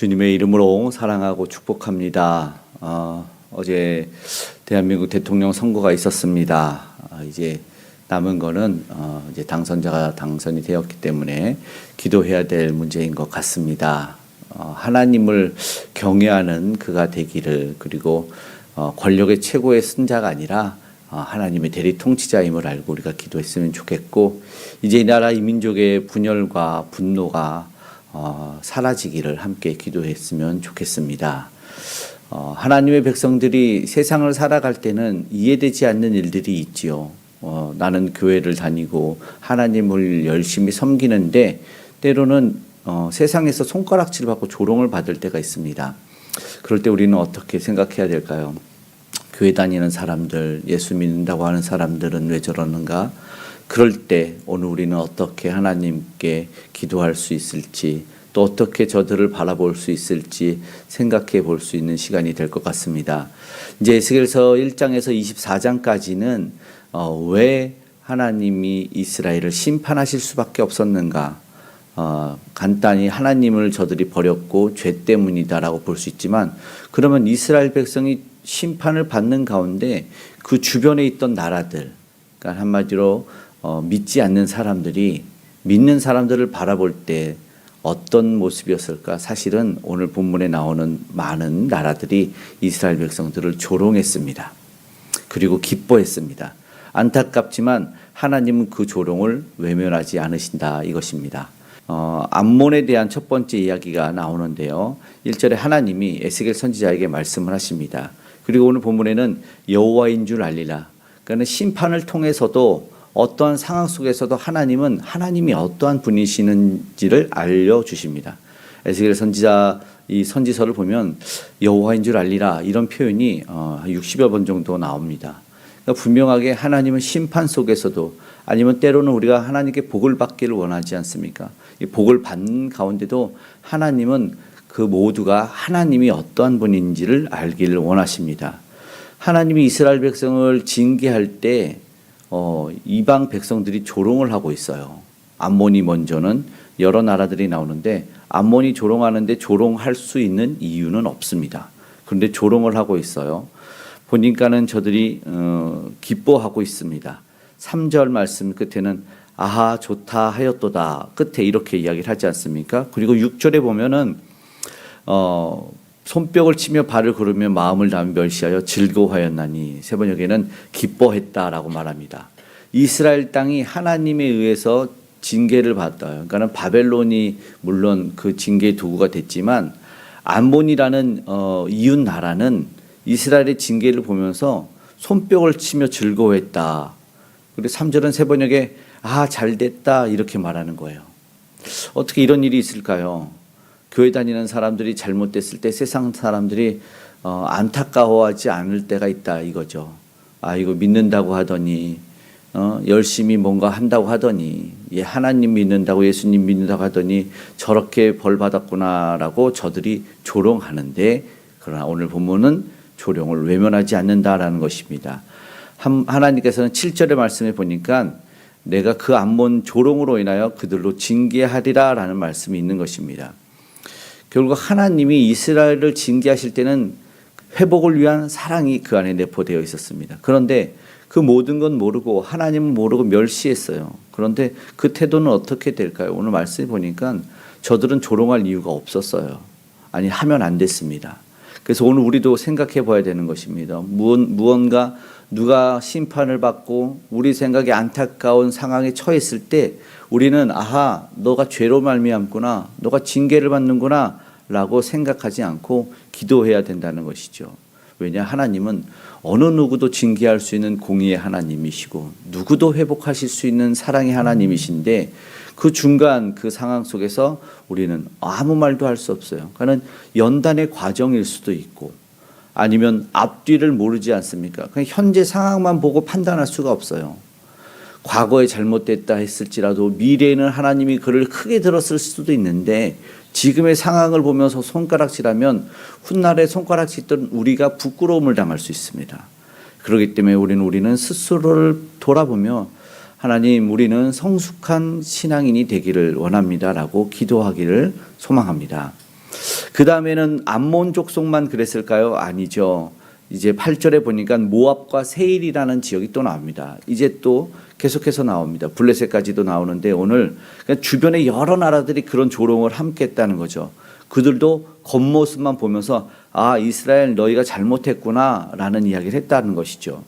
주님의 이름으로 사랑하고 축복합니다. 어, 어제 대한민국 대통령 선거가 있었습니다. 아, 이제 남은 거는 어, 이제 당선자가 당선이 되었기 때문에 기도해야 될 문제인 것 같습니다. 어, 하나님을 경외하는 그가 되기를 그리고 어, 권력의 최고의 승자가 아니라 어, 하나님의 대리 통치자임을 알고 우리가 기도했으면 좋겠고 이제 이 나라 이 민족의 분열과 분노가 어, 사라지기를 함께 기도했으면 좋겠습니다. 어, 하나님의 백성들이 세상을 살아갈 때는 이해되지 않는 일들이 있지요. 어, 나는 교회를 다니고 하나님을 열심히 섬기는데 때로는 어, 세상에서 손가락질 받고 조롱을 받을 때가 있습니다. 그럴 때 우리는 어떻게 생각해야 될까요? 교회 다니는 사람들, 예수 믿는다고 하는 사람들은 왜 저러는가? 그럴 때 오늘 우리는 어떻게 하나님께 기도할 수 있을지 또 어떻게 저들을 바라볼 수 있을지 생각해 볼 수 있는 시간이 될 것 같습니다. 이제 에스겔서 1장에서 24장까지는 어, 왜 하나님이 이스라엘을 심판하실 수밖에 없었는가? 어, 간단히 하나님을 저들이 버렸고 죄 때문이다라고 볼 수 있지만 그러면 이스라엘 백성이 심판을 받는 가운데 그 주변에 있던 나라들, 그러니까 한마디로 어, 믿지 않는 사람들이 믿는 사람들을 바라볼 때 어떤 모습이었을까? 사실은 오늘 본문에 나오는 많은 나라들이 이스라엘 백성들을 조롱했습니다. 그리고 기뻐했습니다. 안타깝지만 하나님은 그 조롱을 외면하지 않으신다 이것입니다. 어, 암몬에 대한 첫 번째 이야기가 나오는데요. 1절에 하나님이 에스겔 선지자에게 말씀을 하십니다. 그리고 오늘 본문에는 여호와인 줄 알리라. 그러니까 심판을 통해서도 어떠한 상황 속에서도 하나님은 하나님이 어떠한 분이시는지를 알려 주십니다. 에스겔 선지자 이 선지서를 보면 여호와인 줄 알리라 이런 표현이 어, 60여 번 정도 나옵니다. 그러니까 분명하게 하나님은 심판 속에서도 아니면 때로는 우리가 하나님께 복을 받기를 원하지 않습니까? 이 복을 받는 가운데도 하나님은 그 모두가 하나님이 어떠한 분인지를 알기를 원하십니다. 하나님이 이스라엘 백성을 징계할 때 어, 이방 백성들이 조롱을 하고 있어요. 암몬이 먼저는 여러 나라들이 나오는데 암몬이 조롱하는데 조롱할 수 있는 이유는 없습니다. 그런데 조롱을 하고 있어요. 보니까는 저들이 어, 기뻐하고 있습니다. 3절 말씀 끝에는 아하 좋다 하였도다 끝에 이렇게 이야기를 하지 않습니까? 그리고 6절에 보면은 어, 손뼉을 치며 발을 구르며 마음을 다하며 멸시하여 즐거워하였나니 세 번역에는 기뻐했다라고 말합니다. 이스라엘 땅이 하나님에 의해서 징계를 받아요. 그러니까는 바벨론이 물론 그 징계 도구가 됐지만 암몬이라는 어, 이웃 나라는 이스라엘의 징계를 보면서 손뼉을 치며 즐거워했다. 그리고 3절은 세 번역에 아, 잘 됐다 이렇게 말하는 거예요. 어떻게 이런 일이 있을까요? 교회 다니는 사람들이 잘못됐을 때 세상 사람들이 어, 안타까워하지 않을 때가 있다 이거죠. 아 이거 믿는다고 하더니 어, 열심히 뭔가 한다고 하더니 예, 하나님 믿는다고 예수님 믿는다고 하더니 저렇게 벌 받았구나라고 저들이 조롱하는데 그러나 오늘 본문은 조롱을 외면하지 않는다라는 것입니다. 한, 하나님께서는 7절의 말씀에 보니까 내가 그 암몬 조롱으로 인하여 그들로 징계하리라라는 말씀이 있는 것입니다. 결국 하나님이 이스라엘을 징계하실 때는 회복을 위한 사랑이 그 안에 내포되어 있었습니다. 그런데 그 모든 건 모르고 하나님은 모르고 멸시했어요. 그런데 그 태도는 어떻게 될까요? 오늘 말씀 보니까 저들은 조롱할 이유가 없었어요. 아니 하면 안 됐습니다. 그래서 오늘 우리도 생각해 봐야 되는 것입니다. 무언가 누가 심판을 받고 우리 생각에 안타까운 상황에 처했을 때 우리는 아하 너가 죄로 말미암구나 너가 징계를 받는구나 라고 생각하지 않고 기도해야 된다는 것이죠. 왜냐 하나님은 어느 누구도 징계할 수 있는 공의의 하나님이시고 누구도 회복하실 수 있는 사랑의 하나님이신데 그 중간 그 상황 속에서 우리는 아무 말도 할 수 없어요. 그는 연단의 과정일 수도 있고 아니면 앞뒤를 모르지 않습니까? 그냥 현재 상황만 보고 판단할 수가 없어요. 과거에 잘못됐다 했을지라도 미래에는 하나님이 그를 크게 들었을 수도 있는데 지금의 상황을 보면서 손가락질하면 훗날에 손가락질던 우리가 부끄러움을 당할 수 있습니다. 그렇기 때문에 우리는 우리는 스스로를 돌아보며 하나님 우리는 성숙한 신앙인이 되기를 원합니다라고 기도하기를 소망합니다. 그 다음에는 암몬 족속만 그랬을까요? 아니죠. 이제 8절에 보니까 모압과 세일이라는 지역이 또 나옵니다. 이제 또 계속해서 나옵니다. 블레셋까지도 나오는데 오늘 그냥 주변에 여러 나라들이 그런 조롱을 함께 했다는 거죠. 그들도 겉모습만 보면서 아, 이스라엘 너희가 잘못했구나 라는 이야기를 했다는 것이죠.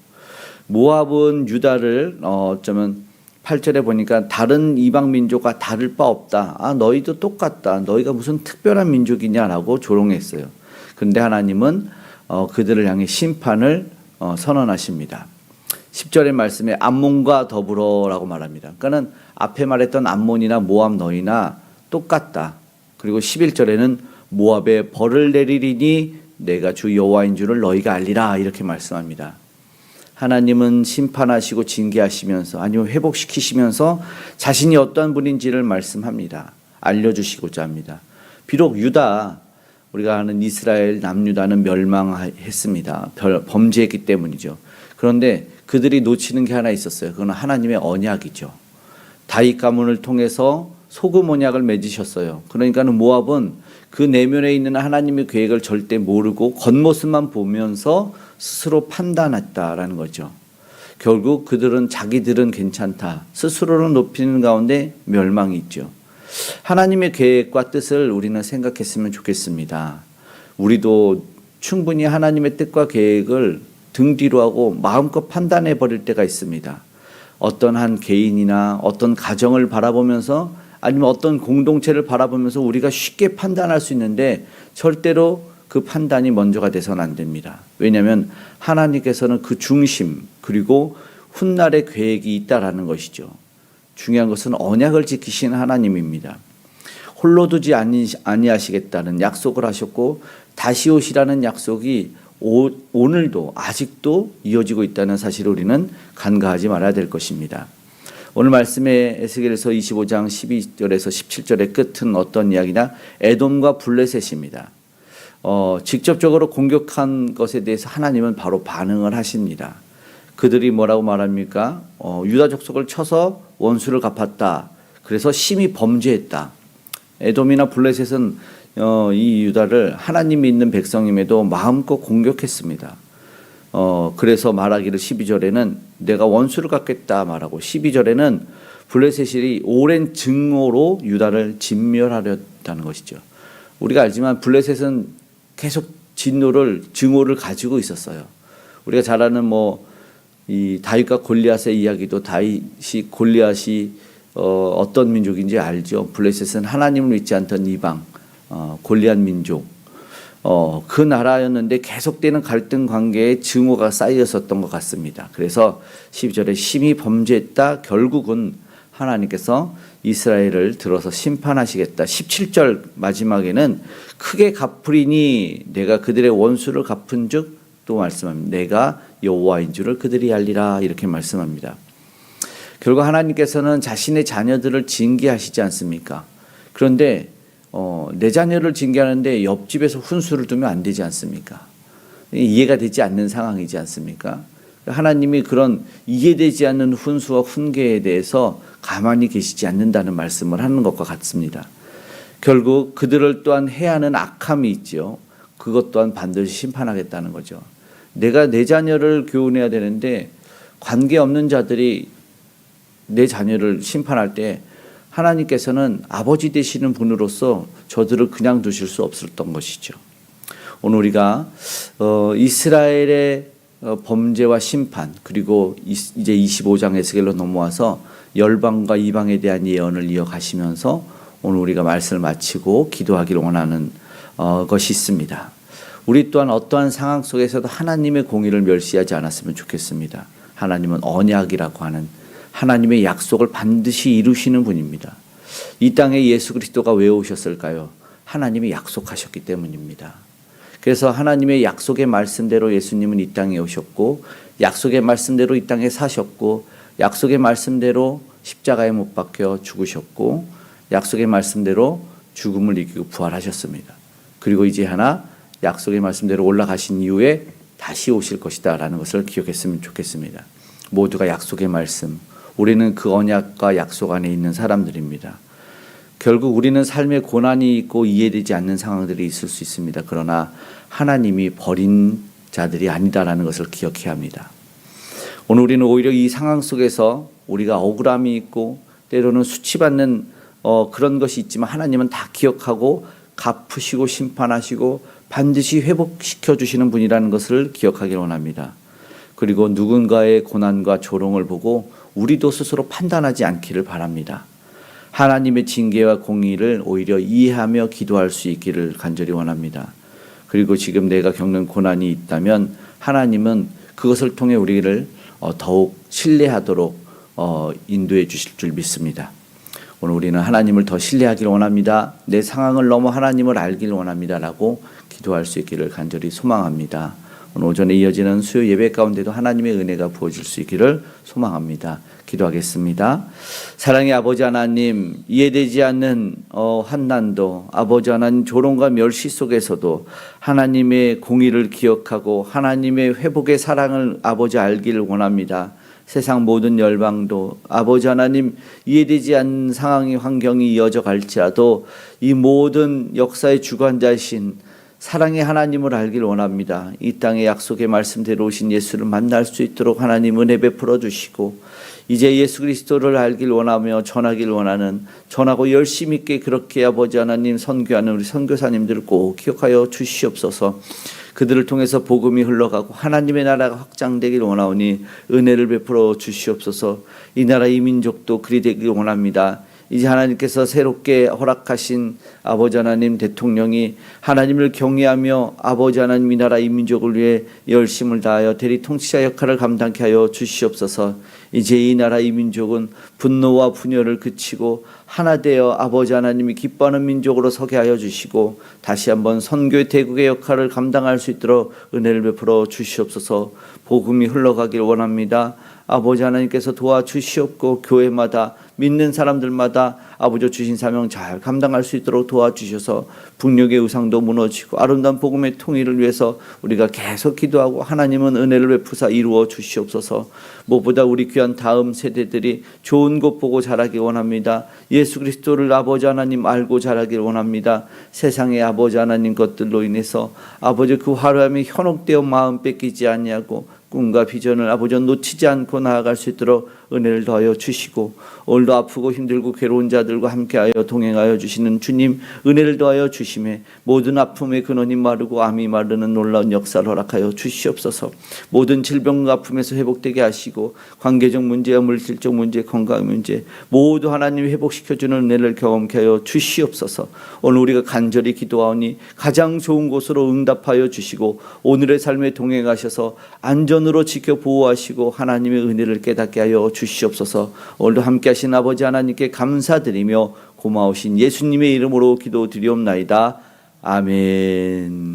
모압은 유다를 어, 어쩌면 8절에 보니까 다른 이방 민족과 다를 바 없다. 아, 너희도 똑같다. 너희가 무슨 특별한 민족이냐라고 조롱했어요. 그런데 하나님은 어, 그들을 향해 심판을 어, 선언하십니다. 10절의 말씀에 암몬과 더불어라고 말합니다. 그러니까는 앞에 말했던 암몬이나 모압 너희나 똑같다. 그리고 11절에는 모압에 벌을 내리리니 내가 주 여호와인 줄을 너희가 알리라 이렇게 말씀합니다. 하나님은 심판하시고 징계하시면서 아니면 회복시키시면서 자신이 어떠한 분인지를 말씀합니다. 알려주시고자 합니다. 비록 유다 우리가 아는 이스라엘 남유다는 멸망했습니다. 별- 범죄했기 때문이죠. 그런데 그들이 놓치는 게 하나 있었어요. 그건 하나님의 언약이죠. 다윗 가문을 통해서 소금 언약을 맺으셨어요. 그러니까는 모압은 그 내면에 있는 하나님의 계획을 절대 모르고 겉모습만 보면서 스스로 판단했다라는 거죠. 결국 그들은 자기들은 괜찮다. 스스로를 높이는 가운데 멸망이 있죠. 하나님의 계획과 뜻을 우리는 생각했으면 좋겠습니다. 우리도 충분히 하나님의 뜻과 계획을 등 뒤로 하고 마음껏 판단해 버릴 때가 있습니다. 어떤 한 개인이나 어떤 가정을 바라보면서 아니면 어떤 공동체를 바라보면서 우리가 쉽게 판단할 수 있는데 절대로 그 판단이 먼저가 돼서는 안 됩니다. 왜냐하면 하나님께서는 그 중심 그리고 훗날의 계획이 있다라는 것이죠. 중요한 것은 언약을 지키신 하나님입니다. 홀로 두지 아니, 아니하시겠다는 약속을 하셨고 다시 오시라는 약속이 오, 오늘도 아직도 이어지고 있다는 사실을 우리는 간과하지 말아야 될 것입니다. 오늘 말씀의 에스겔에서 25장 12절에서 17절의 끝은 어떤 이야기냐? 에돔과 블레셋입니다. 어, 직접적으로 공격한 것에 대해서 하나님은 바로 반응을 하십니다. 그들이 뭐라고 말합니까? 어, 유다 족속을 쳐서 원수를 갚았다. 그래서 심히 범죄했다. 에돔이나 블레셋은 어, 이 유다를 하나님 믿는 백성임에도 마음껏 공격했습니다. 어, 그래서 말하기를 12절에는 내가 원수를 갚겠다 말하고 12절에는 블레셋이 오랜 증오로 유다를 진멸하렸다는 것이죠. 우리가 알지만 블레셋은 계속 진노를 증오를 가지고 있었어요. 우리가 잘 아는 뭐 이 다윗과 골리앗의 이야기도 다윗이 골리앗이 어, 어떤 민족인지 알죠. 블레셋은 하나님을 믿지 않던 이방 어, 골리앗 민족. 어, 그 나라였는데 계속되는 갈등 관계에 증오가 쌓였었던 것 같습니다. 그래서 12절에 심히 범죄했다. 결국은 하나님께서 이스라엘을 들어서 심판하시겠다. 17절 마지막에는 크게 갚으리니 내가 그들의 원수를 갚은즉 또 말씀합니다. 내가 여호와인 줄을 그들이 알리라 이렇게 말씀합니다. 결국 하나님께서는 자신의 자녀들을 징계하시지 않습니까? 그런데 어, 내 자녀를 징계하는데 옆집에서 훈수를 두면 안 되지 않습니까? 이해가 되지 않는 상황이지 않습니까? 하나님이 그런 이해되지 않는 훈수와 훈계에 대해서 가만히 계시지 않는다는 말씀을 하는 것과 같습니다. 결국 그들을 또한 해야 하는 악함이 있죠. 그것 또한 반드시 심판하겠다는 거죠. 내가 내 자녀를 교훈해야 되는데 관계 없는 자들이 내 자녀를 심판할 때 하나님께서는 아버지 되시는 분으로서 저들을 그냥 두실 수 없었던 것이죠. 오늘 우리가 어, 이스라엘의 어, 범죄와 심판 그리고 이, 이제 25장 에스겔로 넘어와서 열방과 이방에 대한 예언을 이어가시면서 오늘 우리가 말씀을 마치고 기도하기를 원하는 어, 것이 있습니다. 우리 또한 어떠한 상황 속에서도 하나님의 공의를 멸시하지 않았으면 좋겠습니다. 하나님은 언약이라고 하는 하나님의 약속을 반드시 이루시는 분입니다. 이 땅에 예수 그리스도가 왜 오셨을까요? 하나님이 약속하셨기 때문입니다. 그래서 하나님의 약속의 말씀대로 예수님은 이 땅에 오셨고 약속의 말씀대로 이 땅에 사셨고 약속의 말씀대로 십자가에 못 박혀 죽으셨고 약속의 말씀대로 죽음을 이기고 부활하셨습니다. 그리고 이제 하나 약속의 말씀대로 올라가신 이후에 다시 오실 것이다라는 것을 기억했으면 좋겠습니다. 모두가 약속의 말씀, 우리는 그 언약과 약속 안에 있는 사람들입니다. 결국 우리는 삶에 고난이 있고 이해되지 않는 상황들이 있을 수 있습니다. 그러나 하나님이 버린 자들이 아니다라는 것을 기억해야 합니다. 오늘 우리는 오히려 이 상황 속에서 우리가 억울함이 있고 때로는 수치받는 어, 그런 것이 있지만 하나님은 다 기억하고 갚으시고 심판하시고 반드시 회복시켜 주시는 분이라는 것을 기억하길 원합니다. 그리고 누군가의 고난과 조롱을 보고 우리도 스스로 판단하지 않기를 바랍니다. 하나님의 징계와 공의를 오히려 이해하며 기도할 수 있기를 간절히 원합니다. 그리고 지금 내가 겪는 고난이 있다면 하나님은 그것을 통해 우리를 어, 더욱 신뢰하도록 어, 인도해 주실 줄 믿습니다. 오늘 우리는 하나님을 더 신뢰하기를 원합니다. 내 상황을 넘어 하나님을 알기를 원합니다 라고 기도할 수 있기를 간절히 소망합니다. 오전에 이어지는 수요 예배 가운데도 하나님의 은혜가 부어질 수 있기를 소망합니다. 기도하겠습니다. 사랑의 아버지 하나님, 이해되지 않는 어, 환난도 아버지 하나님 조롱과 멸시 속에서도 하나님의 공의를 기억하고 하나님의 회복의 사랑을 아버지 알기를 원합니다. 세상 모든 열방도 아버지 하나님 이해되지 않는 상황이 환경이 이어져 갈지라도 이 모든 역사의 주관자이신 사랑의 하나님을 알길 원합니다. 이 땅의 약속의 말씀대로 오신 예수를 만날 수 있도록 하나님 은혜 베풀어 주시고 이제 예수 그리스도를 알길 원하며 전하길 원하는 전하고 열심히 있게 그렇게 아버지 하나님 선교하는 우리 선교사님들을 꼭 기억하여 주시옵소서. 그들을 통해서 복음이 흘러가고 하나님의 나라가 확장되길 원하오니 은혜를 베풀어 주시옵소서. 이 나라 이 민족도 그리 되길 원합니다. 이제 하나님께서 새롭게 허락하신 아버지 하나님 대통령이 하나님을 경외하며 아버지 하나님 이 나라 이 민족을 위해 열심을 다하여 대리 통치자 역할을 감당케 하여 주시옵소서. 이제 이 나라 이 민족은 분노와 분열을 그치고 하나 되어 아버지 하나님이 기뻐하는 민족으로 서게 하여 주시고 다시 한번 선교의 대국의 역할을 감당할 수 있도록 은혜를 베풀어 주시옵소서. 복음이 흘러가길 원합니다. 아버지 하나님께서 도와주시옵고 교회마다 믿는 사람들마다 아버지 주신 사명 잘 감당할 수 있도록 도와주셔서 북녘의 우상도 무너지고 아름다운 복음의 통일을 위해서 우리가 계속 기도하고 하나님은 은혜를 베푸사 이루어 주시옵소서. 무엇보다 우리 귀한 다음 세대들이 좋은 곳 보고 자라기 원합니다. 예수 그리스도를 아버지 하나님 알고 자라길 원합니다. 세상의 아버지 하나님 것들로 인해서 아버지 그 화려함이 현혹되어 마음 뺏기지 아니하고 꿈과 비전을 아버지 놓치지 않고 나아갈 수 있도록 은혜를 더하여 주시고 오늘도 아프고 힘들고 괴로운 자들과 함께하여 동행하여 주시는 주님 은혜를 더하여 주심에 모든 아픔의 근원이 마르고 암이 마르는 놀라운 역사를 허락하여 주시옵소서. 모든 질병과 아픔에서 회복되게 하시고 관계적 문제와 물질적 문제 건강 문제 모두 하나님 회복시켜주는 은혜를 경험케 하여 주시옵소서. 오늘 우리가 간절히 기도하오니 가장 좋은 곳으로 응답하여 주시고 오늘의 삶에 동행하셔서 안전 으로 지켜 보호하시고 하나님의 은혜를 깨닫게 하여 주시옵소서 오늘도 함께 하신 아버지 하나님께 감사드리며 고마우신 예수님의 이름으로 기도드리옵나이다. 아멘.